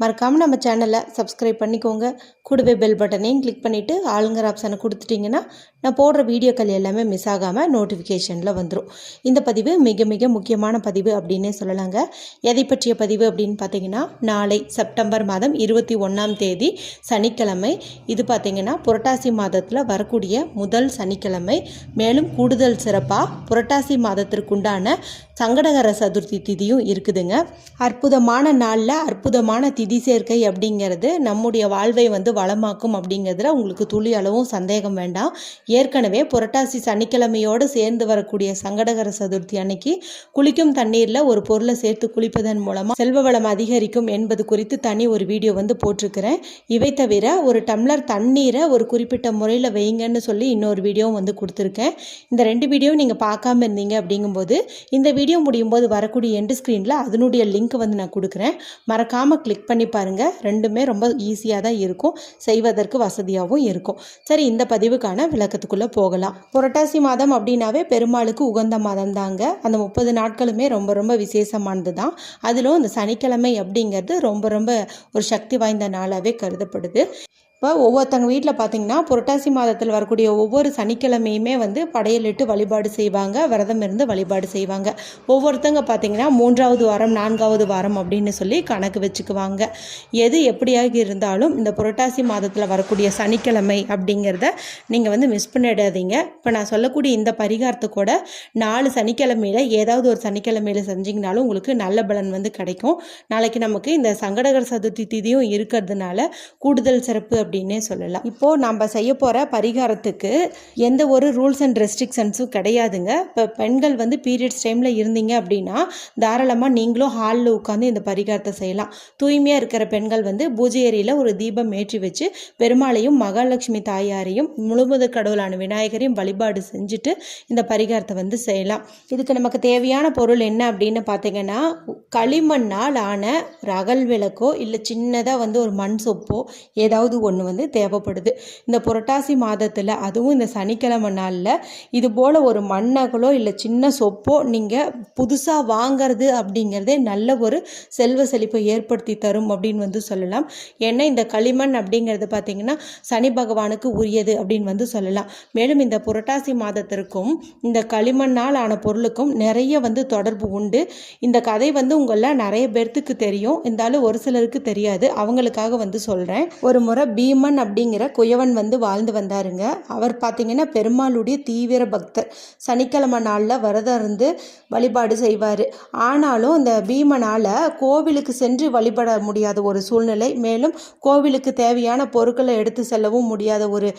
மறக்காமல் நம்ம சேனலை சப்ஸ்கிரைப் பண்ணிக்கோங்க. கூடவே பெல் பட்டனையும் கிளிக் பண்ணிவிட்டு ஆளுங்கிற ஆப்ஷனை கொடுத்துட்டிங்கன்னா நான் போடுற வீடியோக்கள் எல்லாமே மிஸ் ஆகாமல் நோட்டிஃபிகேஷனில் வந்துடும் இந்த பதிவு மிக மிக முக்கியமான பதிவு அப்படின்னே சொல்லலாங்க. எதை பற்றிய பதிவு அப்படின்னு பார்த்தீங்கன்னா நாளை செப்டம்பர் மாதம் இருபத்தி ஒன்றாம் தேதி சனிக்கிழமை. இது பார்த்திங்கன்னா புரட்டாசி மாதத்தில் வரக்கூடிய முதல் சனிக்கிழமை. மேலும் கூடுதல் சிறப்பாக புரட்டாசி மாதத்திற்குண்டான சங்கடகர சதுர்த்தி திதியும் இருக்குதுங்க. அற்புதமான நாளில் அற்புதமான திதி சேர்க்கை அப்படிங்கிறது நம்முடைய வாழ்வை வந்து வளமாக்கும் அப்படிங்கிறதுல உங்களுக்கு துளி அளவும் சந்தேகம் வேண்டாம். ஏற்கனவே புரட்டாசி சனிக்கிழமையோடு சேர்ந்து வரக்கூடிய சங்கடகர சதுர்த்தி அன்னைக்கு குளிக்கும் தண்ணீரில் ஒரு பொருளை சேர்த்து குளிப்பதன் மூலமாக செல்வ வளம் அதிகரிக்கும் என்பது குறித்து தனி ஒரு வீடியோ வந்து போட்டிருக்கிறேன். இவை தவிர ஒரு டம்ளர் தண்ணீரை ஒரு குறிப்பிட்ட முறையில் வைங்கன்னு சொல்லி இன்னொரு வீடியோவும் வந்து கொடுத்துருக்கேன். இந்த ரெண்டு வீடியோவும் நீங்கள் பார்க்காம இருந்தீங்க அப்படிங்கும்போது இந்த வீடியோ முடியும் போது வரக்கூடிய எண்டு ஸ்க்ரீனில் அதனுடைய லிங்க் வந்து நான் கொடுக்குறேன். மறக்காமல் கிளிக் பண்ணி பாருங்கள் ரெண்டுமே ரொம்ப ஈஸியாக தான் இருக்கும். செய்வதற்கு வசதியாகவும் இருக்கும். சரி இந்த பதிவுக்கான விளக்கத்துக்குள்ளே போகலாம். புரட்டாசி மாதம் அப்படின்னாவே பெருமாளுக்கு உகந்த மாதம் தாங்க. அந்த முப்பது நாட்களுமே ரொம்ப ரொம்ப விசேஷமானது தான். அதிலும் இந்த சனிக்கிழமை அப்படிங்கிறது ரொம்ப ரொம்ப ஒரு சக்தி வாய்ந்த நாளாகவே கருதப்படுது. இப்போ ஒவ்வொருத்தங்க வீட்டில் பார்த்தீங்கன்னா புரட்டாசி மாதத்தில் வரக்கூடிய ஒவ்வொரு சனிக்கிழமையுமே வந்து படையலிட்டு வழிபாடு செய்வாங்க விரதம் இருந்து வழிபாடு செய்வாங்க. ஒவ்வொருத்தங்க பார்த்தீங்கன்னா மூன்றாவது வாரம் நான்காவது வாரம் அப்படின்னு சொல்லி கணக்கு வச்சுக்குவாங்க. எது எப்படியாக இருந்தாலும் இந்த புரட்டாசி மாதத்தில் வரக்கூடிய சனிக்கிழமை அப்படிங்கிறத நீங்கள் வந்து மிஸ் பண்ணிடாதீங்க. இப்போ நான் சொல்லக்கூடிய இந்த பரிகாரத்தை கூட நாலு சனிக்கிழமையில் ஏதாவது ஒரு சனிக்கிழமையில் செஞ்சிங்கனாலும் உங்களுக்கு நல்ல பலன் வந்து கிடைக்கும். நாளைக்கு நமக்கு இந்த சங்கடகர் சதுர்த்தி திதியும் இருக்கிறதுனால கூடுதல் சிறப்பு அப்படின்னே சொல்லலாம். இப்போது நம்ம செய்ய போகிற பரிகாரத்துக்கு எந்த ஒரு ரூல்ஸ் அண்ட் ரெஸ்ட்ரிக்ஷன்ஸும் கிடையாதுங்க. இப்போ பெண்கள் வந்து பீரியட்ஸ் டைமில் இருந்தீங்க அப்படின்னா தாராளமாக நீங்களும் ஹாலில் உட்காந்து இந்த பரிகாரத்தை செய்யலாம். தூய்மையாக இருக்கிற பெண்கள் வந்து பூஜை ஏரியில் ஒரு தீபம் ஏற்றி வச்சு பெருமாளையும் மகாலட்சுமி தாயாரையும் முழுமுதற் கடவுளான விநாயகரையும் வழிபாடு செஞ்சுட்டு இந்த பரிகாரத்தை வந்து செய்யலாம். இதுக்கு நமக்கு தேவையான பொருள் என்ன அப்படின்னு பார்த்தீங்கன்னா களிமண்ணால் ஆன ஒரு அகல் விளக்கோ இல்லை சின்னதாக வந்து ஒரு மண் சொப்போ ஏதாவது ஒன்று வந்து தேவைப்படுது. இந்த புரட்டாசி மாதத்தில் அதுவும் இந்த சனிக்கிழமை நாளில் இது போல் ஒரு மண்ணகலோ இல்லை சின்ன சொப்போ நீங்கள் புதுசாக வாங்கிறது அப்படிங்கிறதே நல்ல ஒரு செல்வ செழிப்பை ஏற்படுத்தி தரும் அப்படின்னு வந்து சொல்லலாம். ஏன்னா இந்த களிமண் அப்படிங்கிறது பார்த்திங்கன்னா சனி பகவானுக்கு உரியது அப்படின்னு வந்து சொல்லலாம். மேலும் இந்த புரட்டாசி மாதத்திற்கும் இந்த களிமண்ணால் ஆன பொருளுக்கும் நிறைய வந்து தொடர்பு உண்டு. இந்த கதை வந்து உங்களில் நிறைய பேர்த்துக்கு தெரியும். இருந்தாலும் ஒரு சிலருக்கு தெரியாது. அவங்களுக்காக வந்து சொல்கிறேன் ஒரு முறை பீமன் அப்படிங்கிற குயவன் வந்து வாழ்ந்து வந்தாருங்க. அவர் பார்த்தீங்கன்னா பெருமாளுடைய தீவிர பக்தர். சனிக்கிழமை நாளில் விரதம் இருந்து வழிபாடு செய்வார். ஆனாலும் இந்த பீமனால் கோவிலுக்கு சென்று வழிபட முடியாத ஒரு சூழ்நிலை மேலும் கோவிலுக்கு தேவையான பொருட்களை எடுத்து செல்லவும் முடியாத ஒரு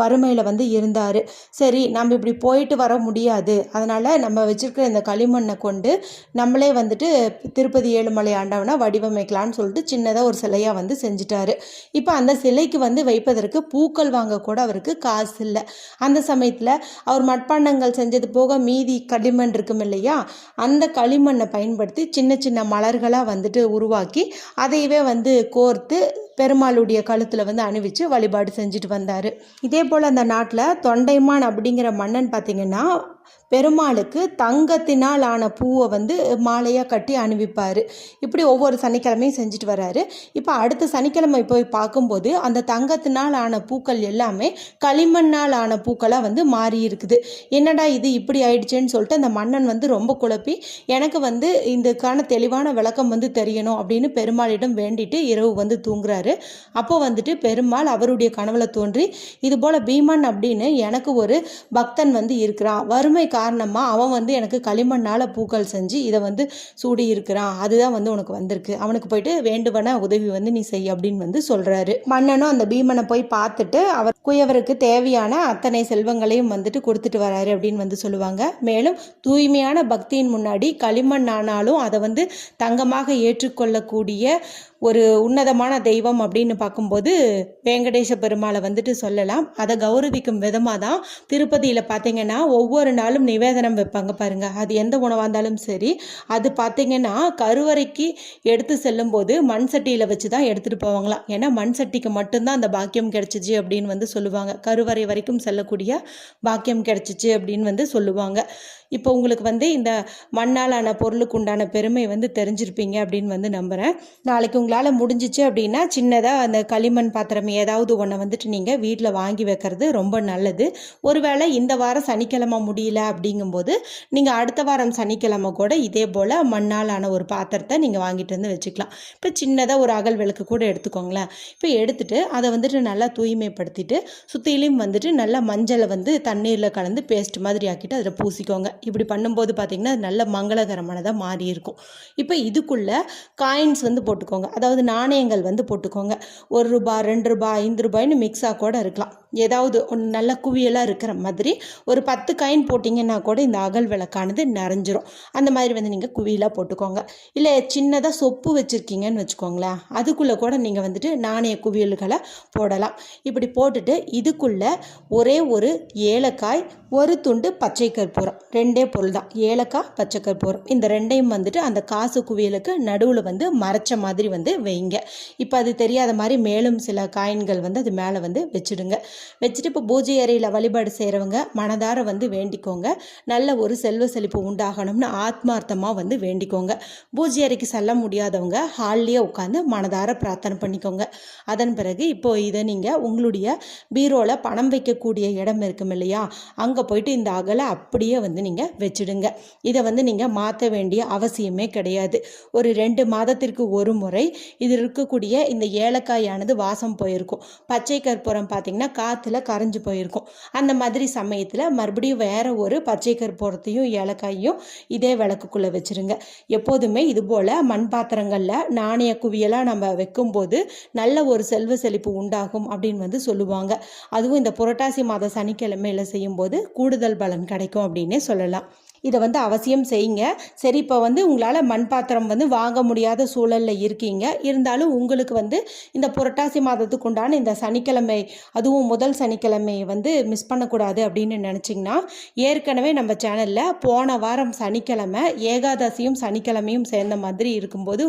வறுமையில் வந்து இருந்தார். சரி நம்ம இப்படி போயிட்டு வர முடியாது. அதனால் நம்ம வச்சுருக்கிற இந்த களிமண்ணை கொண்டு நம்மளே வந்துட்டு திருப்பதி ஏழுமலை ஆண்டவனா வடிவமைக்கலான்னு சொல்லிட்டு சின்னதாக ஒரு சிலையாக வந்து செஞ்சிட்டாரு. இப்போ அந்த சிலைக்கு வந்து வைப்பதற்கு பூக்கள் வாங்க கூட அவருக்கு காசு இல்லை. அந்த சமயத்தில் அவர் மட்பாண்டங்கள் செஞ்சது போக மீதி களிமண் இருக்கும் இல்லையா அந்த களிமண்ணை பயன்படுத்தி சின்ன சின்ன மலர்களாக வந்துட்டு உருவாக்கி அதையவே வந்து கோர்த்து பெருமாளுடைய கழுத்தில் வந்து அணிவிச்சு வழிபாடு செஞ்சுட்டு வந்தார். இதே போல் அந்த நாட்டில் தொண்டைமான் அப்படிங்கிற மன்னன் பார்த்திங்கன்னா பெருமாளுக்கு தங்கத்தினால் ஆன பூவை வந்து மாலையாக கட்டி அணிவிப்பார். இப்படி ஒவ்வொரு சனிக்கிழமையும் செஞ்சுட்டு வராரு. இப்போ அடுத்த சனிக்கிழமை போய் பார்க்கும்போது அந்த தங்கத்தினால் ஆன பூக்கள் எல்லாமே களிமண்ணால் ஆன பூக்களாக வந்து மாறி இருக்குது. என்னடா இது இப்படி ஆயிடுச்சுன்னு சொல்லிட்டு அந்த மன்னன் வந்து ரொம்ப குழப்பி எனக்கு வந்து இதுக்கான தெளிவான விளக்கம் வந்து தெரியணும் அப்படின்னு பெருமாளிடம் வேண்டிட்டு இரவு வந்து தூங்குறாரு. அப்போ வந்துட்டு பெருமாள் அவருடைய கனவுல தோன்றி இது போல் பீமன் அப்படின்னு எனக்கு ஒரு பக்தன் வந்து இருக்கிறான். வறுமை காரணமாக அவன் வந்து எனக்கு களிமண்ணால் பூக்கள் செஞ்சு இதை வந்து சூடி இருக்கிறான் அதுதான் வந்து உனக்கு வந்திருக்கு. அவனுக்கு போயிட்டு வேண்டுவன உதவி வந்து நீ செய் அப்படின்னு வந்து சொல்கிறாரு மன்னனும் அந்த பீமனை போய் பார்த்துட்டு அவர் குயவருக்கு தேவையான அத்தனை செல்வங்களையும் வந்துட்டு கொடுத்துட்டு வராரு அப்படின்னு வந்து சொல்லுவாங்க. மேலும் தூய்மையான பக்தியின் முன்னாடி களிமண் ஆனாலும் அதை வந்து தங்கமாக ஏற்றுக்கொள்ளக்கூடிய ஒரு உன்னதமான தெய்வம் அப்படின்னு பார்க்கும்போது வெங்கடேச பெருமாளை வந்துட்டு சொல்லலாம். அதை கௌரவிக்கும் விதமாக தான் திருப்பதியில் பார்த்தீங்கன்னா ஒவ்வொரு நாளும் நிவேதனம் வைப்பாங்க பாருங்கள் அது எந்த உணவாக இருந்தாலும் சரி அது பார்த்திங்கன்னா கருவறைக்கு எடுத்து செல்லும்போது மண் சட்டியில் வச்சு தான் எடுத்துகிட்டு போவாங்களாம். ஏன்னா மண் சட்டிக்கு மட்டும்தான் அந்த பாக்கியம் கிடச்சிச்சு அப்படின்னு வந்து சொல்லுவாங்க. கருவறை வரைக்கும் செல்லக்கூடிய பாக்கியம் கிடச்சிச்சு அப்படின்னு வந்து சொல்லுவாங்க. இப்போ உங்களுக்கு வந்து இந்த மண்ணாலான பொருளுக்கு உண்டான பெருமை வந்து தெரிஞ்சிருப்பீங்க அப்படின்னு வந்து நம்புகிறேன் நாளைக்கு உங்களால் முடிஞ்சிச்சு அப்படின்னா சின்னதாக அந்த களிமண் பாத்திரம் ஏதாவது ஒன்றை வந்துட்டு நீங்கள் வீட்டில் வாங்கி வைக்கிறது ரொம்ப நல்லது. ஒருவேளை இந்த வாரம் சனிக்கிழமை முடியல அப்படிங்கும்போது நீங்கள் அடுத்த வாரம் சனிக்கிழமை கூட இதே போல் மண்ணாலான ஒரு பாத்திரத்தை நீங்கள் வாங்கிட்டு வந்து வச்சுக்கலாம். இப்போ சின்னதாக ஒரு அகல் விளக்கு கூட எடுத்துக்கோங்களேன். இப்போ எடுத்துகிட்டு அதை வந்துட்டு நல்லா தூய்மைப்படுத்திட்டு சுற்றிலையும் வந்துட்டு நல்லா மஞ்சளை வந்து தண்ணீரில் கலந்து பேஸ்ட் மாதிரி ஆக்கிட்டு அதில் பூசிக்கோங்க. இப்படி பண்ணும்போது பார்த்திங்கன்னா நல்ல மங்களகரமானதாக மாறி இருக்கும். இப்போ இதுக்குள்ளே காயின்ஸ் வந்து போட்டுக்கோங்க. அதாவது நாணயங்கள் வந்து போட்டுக்கோங்க. ஒரு ரூபாய் ரெண்டு ரூபாய் ஐந்து ரூபாய்னு மிக்ஸாக கூட இருக்கலாம். ஏதாவது ஒன்று நல்ல குவியலாக இருக்கிற மாதிரி ஒரு பத்து காயின் போட்டு போட்டிங்கன்னா கூட இந்த அகல் விளக்கானது நிறைஞ்சிரும். அந்த மாதிரி வந்து நீங்கள் குவியலாக போட்டுக்கோங்க. இல்லை சின்னதாக சொப்பு வச்சுருக்கீங்கன்னு வச்சுக்கோங்களேன். அதுக்குள்ளே கூட நீங்கள் வந்துட்டு நாணய குவியல்களை போடலாம். இப்படி போட்டுட்டு இதுக்குள்ளே ஒரே ஒரு ஏலக்காய் ஒரு துண்டு பச்சை கற்பூரம். ரெண்டே பொருள் தான் ஏலக்காய் பச்சை கற்பூரம். இந்த ரெண்டையும் வந்துட்டு அந்த காசு குவியலுக்கு நடுவில் வந்து மறைச்ச மாதிரி வந்து வைங்க. இப்போ அது தெரியாத மாதிரி மேலும் சில காயின்கள் வந்து அது மேலே வந்து வச்சுடுங்க. வச்சுட்டு இப்போ பூஜை அறையில் வழிபாடு செய்கிறவங்க மனதார வந்து வேண்டிக்கோங்க. நல்ல ஒரு செல்வ செழிப்பு உண்டாகணும்னு ஆத்மார்த்தமாக வந்து வேண்டிக்கோங்க. பூஜை அறைக்கு செல்ல முடியாதவங்க ஹால்லேயே உட்காந்து மனதார பிரார்த்தனை பண்ணிக்கோங்க. அதன் பிறகு இப்போ இதை நீங்கள் உங்களுடைய பீரோவில் பணம் வைக்கக்கூடிய இடம் இருக்கும் இல்லையா? அங்கே போயிட்டு இந்த அகலை அப்படியே வந்து நீங்கள் வச்சுடுங்க. இதை வந்து நீங்கள் மாற்ற வேண்டிய அவசியமே கிடையாது. ஒரு ரெண்டு மாதத்திற்கு ஒரு முறை இது இருக்கக்கூடிய இந்த ஏலக்காயானது வாசம் போயிருக்கும். பச்சை கற்பூரம் பார்த்திங்கன்னா காற்றுல கரைஞ்சு போயிருக்கும். அந்த மாதிரி சமயத்தில் மறுபடியும் வேறு ஒரு பச்சை கற்பூரத்தையும் ஏலக்காயையும் இதே விளக்குக்குள்ளே வச்சுருங்க. எப்போதுமே இது போல் மண் பாத்திரங்களில் நாணய குவியலாக நம்ம வைக்கும்போது நல்ல ஒரு செல்வ செழிப்பு உண்டாகும் அப்படின்னு வந்து சொல்லுவாங்க. அதுவும் இந்த புரட்டாசி மாத சனிக்கிழமையில் செய்யும்போது கூடுதல் பலன் கிடைக்கும் அப்படின்னே சொல்லலாம். இதை வந்து அவசியம் செய்யுங்க. சரி இப்போ வந்து உங்களால் மண் பாத்திரம் வந்து வாங்க முடியாத சூழலில் இருக்கீங்க. இருந்தாலும் உங்களுக்கு வந்து இந்த புரட்டாசி மாதத்துக்கு உண்டான இந்த சனிக்கிழமை அதுவும் முதல் சனிக்கிழமை வந்து மிஸ் பண்ணக்கூடாது அப்படின்னு நினச்சிங்கன்னா ஏற்கனவே நம்ம சேனலில் போன வாரம் சனிக்கிழமை ஏகாதசியும் சனிக்கிழமையும் சேர்ந்த மாதிரி இருக்கும்போது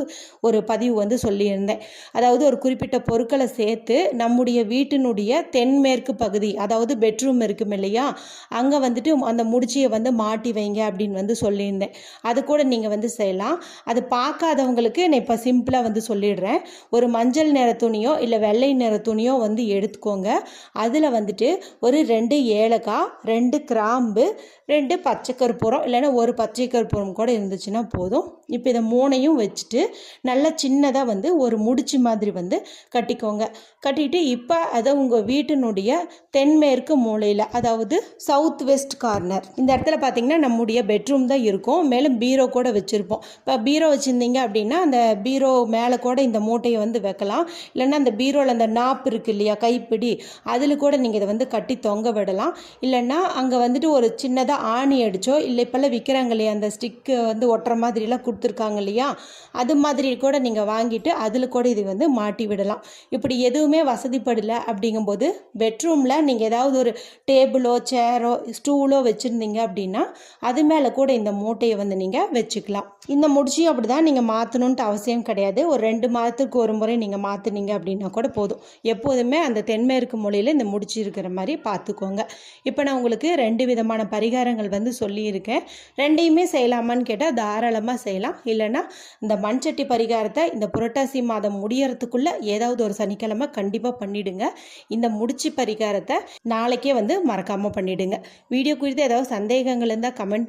ஒரு பதிவு வந்து சொல்லியிருந்தேன். அதாவது ஒரு குறிப்பிட்ட பொருட்களை சேர்த்து நம்முடைய வீட்டினுடைய தென்மேற்கு பகுதி அதாவது பெட்ரூம் இருக்கும் இல்லையா? அங்கே வந்துட்டு அந்த முடிச்சியை வந்து மாட்டி வைங்க. அப்படின்னு வந்து சொல்லியிருந்தேன். அது கூட நீங்கள் வந்து செய்யலாம். அது பார்க்காதவங்களுக்கு நான் இப்போ சிம்பிளாக வந்து சொல்லிடுறேன். ஒரு மஞ்சள் நிற துணியோ இல்லை வெள்ளை நிற துணியோ வந்து எடுத்துக்கோங்க. அதில் வந்துட்டு ஒரு ரெண்டு ஏலக்காய் ரெண்டு கிராம்பு ரெண்டு பச்சை கற்பூரம் இல்லைன்னா ஒரு பச்சை கற்பூரம் கூட இருந்துச்சுன்னா போதும். இப்போ இதை மூணையும் வச்சுட்டு நல்லா சின்னதாக வந்து ஒரு முடிச்சு மாதிரி வந்து கட்டிக்கோங்க. கட்டிட்டு இப்போ அதை உங்கள் வீட்டினுடைய தென்மேற்கு மூலையில் அதாவது சவுத் வெஸ்ட் கார்னர் இந்த இடத்துல பார்த்தீங்கன்னா நம்ம இருக்கக்கூடிய பெட்ரூம் தான் இருக்கும். மேலும் பீரோ கூட வச்சுருப்போம். இப்போ பீரோ வச்சுருந்தீங்க அப்படின்னா அந்த பீரோ மேலே கூட இந்த மூட்டையை வந்து வைக்கலாம். இல்லைன்னா அந்த பீரோவில் அந்த நாப் இருக்குது இல்லையா கைப்பிடி அதில் கூட நீங்கள் இதை வந்து கட்டி தொங்க விடலாம். இல்லைன்னா அங்கே வந்துட்டு ஒரு சின்னதாக ஆணி அடித்தோ இல்லை இப்போல்லாம் விற்கிறாங்க இல்லையா அந்த ஸ்டிக்கு வந்து ஒட்டுற மாதிரிலாம் கொடுத்துருக்காங்க இல்லையா அது மாதிரி கூட நீங்கள் வாங்கிட்டு அதில் கூட இது வந்து மாட்டி விடலாம். இப்படி எதுவுமே வசதிப்படலை அப்படிங்கும்போது பெட்ரூமில் நீங்கள் ஏதாவது ஒரு டேபிளோ சேரோ ஸ்டூலோ வச்சுருந்தீங்க அப்படின்னா அது மேலே கூட இந்த மூட்டையை வந்து நீங்கள் வச்சுக்கலாம். இந்த முடிச்சியும் அப்படி தான் நீங்கள் மாற்றணுன்ட்டு அவசியம் கிடையாது. ஒரு ரெண்டு மாதத்துக்கு ஒரு முறை நீங்கள் மாற்றினீங்க அப்படின்னா கூட போதும். எப்போதுமே அந்த தென்மேற்கு மொழியில் இந்த முடிச்சு இருக்கிற மாதிரி பார்த்துக்கோங்க இப்போ நான் உங்களுக்கு ரெண்டு விதமான பரிகாரங்கள் வந்து சொல்லியிருக்கேன். ரெண்டையுமே செய்யலாமான்னு கேட்டால் தாராளமாக செய்யலாம். இல்லைன்னா இந்த மண்சட்டி பரிகாரத்தை இந்த புரட்டாசி மாதம் முடியறதுக்குள்ளே ஏதாவது ஒரு சனிக்கிழமை கண்டிப்பாக பண்ணிவிடுங்க இந்த முடிச்சு பரிகாரத்தை நாளைக்கே வந்து மறக்காமல் பண்ணிவிடுங்க வீடியோ குறித்து ஏதாவது சந்தேகங்கள் இருந்தால் கமெண்ட்